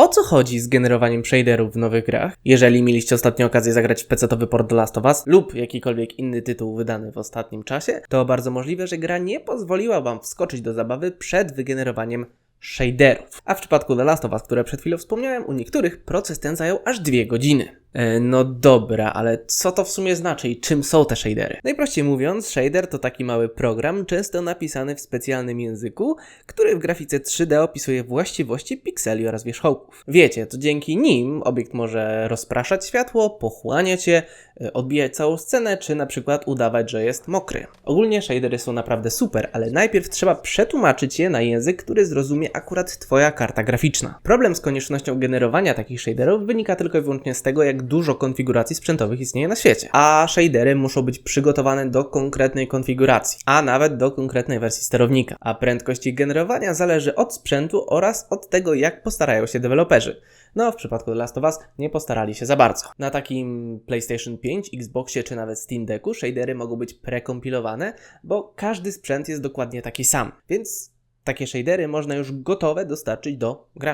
O co chodzi z generowaniem shaderów w nowych grach? Jeżeli mieliście ostatnio okazję zagrać w PC-towy port The Last of Us lub jakikolwiek inny tytuł wydany w ostatnim czasie, to bardzo możliwe, że gra nie pozwoliła Wam wskoczyć do zabawy przed wygenerowaniem shaderów. A w przypadku The Last of Us, które przed chwilą wspomniałem, u niektórych proces ten zajął aż dwie godziny. E, No dobra, ale co to w sumie znaczy i czym są te shadery? Najprościej mówiąc, shader to taki mały program, często napisany w specjalnym języku, który w grafice 3D opisuje właściwości pikseli oraz wierzchołków. Wiecie, to dzięki nim obiekt może rozpraszać światło, pochłaniać je, e, odbijać całą scenę, czy na przykład udawać, że jest mokry. Ogólnie shadery są naprawdę super, ale najpierw trzeba przetłumaczyć je na język, który zrozumie akurat Twoja karta graficzna. Problem z koniecznością generowania takich shaderów wynika tylko i wyłącznie z tego, dużo konfiguracji sprzętowych istnieje na świecie. A shadery muszą być przygotowane do konkretnej konfiguracji, a nawet do konkretnej wersji sterownika. A prędkość ich generowania zależy od sprzętu oraz od tego, jak postarają się deweloperzy. No, w przypadku The Last of Us nie postarali się za bardzo. Na takim PlayStation 5, Xboxie czy nawet Steam Decku shadery mogą być prekompilowane, bo każdy sprzęt jest dokładnie taki sam. Więc takie shadery można już gotowe dostarczyć do gracza.